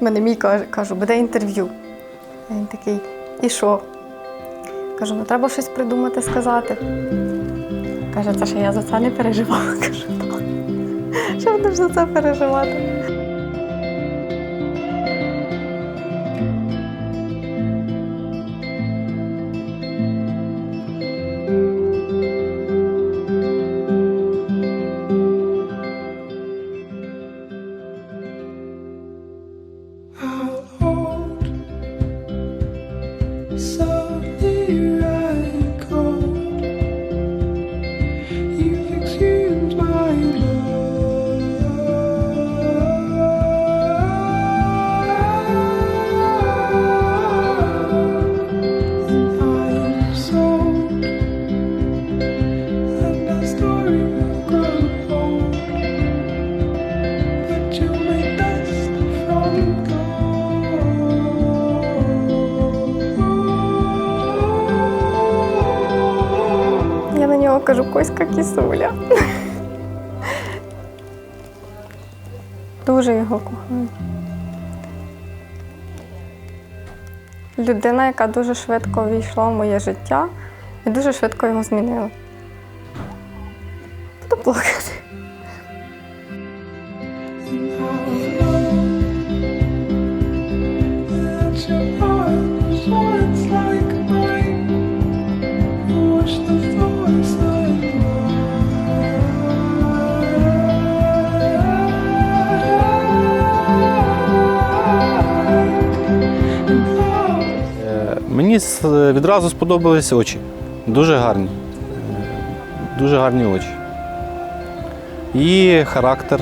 Мене мій каже, кажу, буде інтерв'ю. А Він такий, і що? Кажу, ну треба щось придумати, сказати. Каже, це що я за це не переживала. Кажу, так. Що будеш за це переживати? Кажу, Коська кісуля. Дуже його кохаю. Людина, яка дуже швидко війшла в моє життя і дуже швидко його змінила. Буду плакати. Мені відразу сподобались очі. Дуже гарні. Е, Дуже гарні очі. І характер